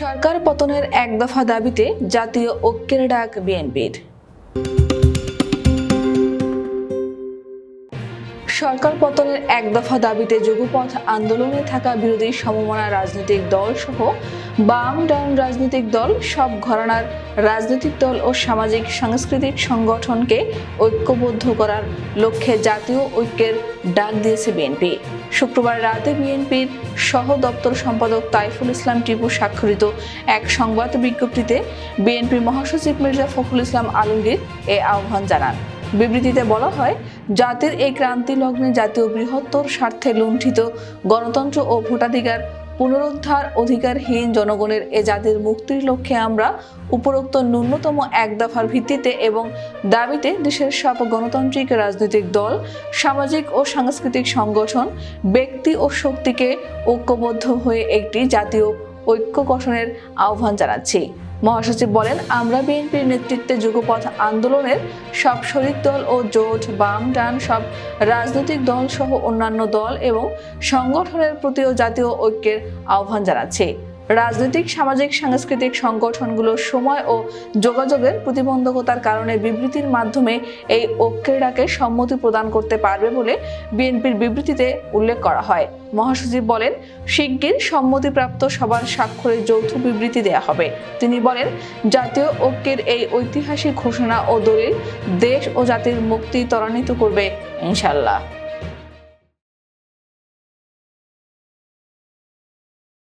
সরকার পতনের এক দফা দাবিতে জাতীয় ঐক্যের ডাক বিএনপির। সরকার পতনের এক দফা দাবিতে যুগপথ আন্দোলনে থাকা বিরোধী সমমনা রাজনৈতিক দল সহ বাম ডান রাজনৈতিক দল সব ঘরানার রাজনৈতিক দল ও সামাজিক সাংস্কৃতিক সংগঠনকে ঐক্যবদ্ধ করার লক্ষ্যে জাতীয় ঐক্যের ডাক দিয়েছে বিএনপি। শুক্রবার রাতে বিএনপির সহ দপ্তর সম্পাদক তাইফুল ইসলাম টিপু স্বাক্ষরিত এক সংবাদ বিজ্ঞপ্তিতে বিএনপির মহাসচিব মির্জা ফখরুল ইসলাম আলমগীর এ আহ্বান জানান। বিবৃতিতে বলা হয়, জাতির এই ক্রান্তি লগ্নে জাতীয় বৃহত্তর স্বার্থে লুণ্ঠিত গণতন্ত্র ও ভোটাধিকার পুনরুদ্ধার অধিকারহীন জনগণের এ জাতির মুক্তির লক্ষ্যে আমরা উপরোক্ত ন্যূনতম এক দফার ভিত্তিতে এবং দাবিতে দেশের সব গণতান্ত্রিক রাজনৈতিক দল, সামাজিক ও সাংস্কৃতিক সংগঠন, ব্যক্তি ও শক্তিকে ঐক্যবদ্ধ হয়ে একটি জাতীয় ঐক্য গঠনের আহ্বান জানাচ্ছি। মহাসচিব বলেন, আমরা বিএনপির নেতৃত্বে যুগপথ আন্দোলনের সব শরীর দল ও জোট, বাম, ডান, সব রাজনৈতিক দল সহ অন্যান্য দল এবং সংগঠনের প্রতিও জাতীয় ঐক্যের আহ্বান জানাচ্ছি। রাজনৈতিক, সামাজিক, সাংস্কৃতিক সংগঠনগুলোর সময় ও যোগাযোগের প্রতিবন্ধকতার কারণে বিবৃতির মাধ্যমে এই ঐক্যের ডাকে সম্মতি প্রদান করতে পারবে বলে বিএনপির বিবৃতিতে উল্লেখ করা হয়। মহাসচিব বলেন, শিগগির সম্মতিপ্রাপ্ত সবার স্বাক্ষরে যৌথ বিবৃতি দেয়া হবে। তিনি বলেন, জাতীয় ঐক্যের এই ঐতিহাসিক ঘোষণা ও দলিল দেশ ও জাতির মুক্তি ত্বরান্বিত করবে ইনশাল্লাহ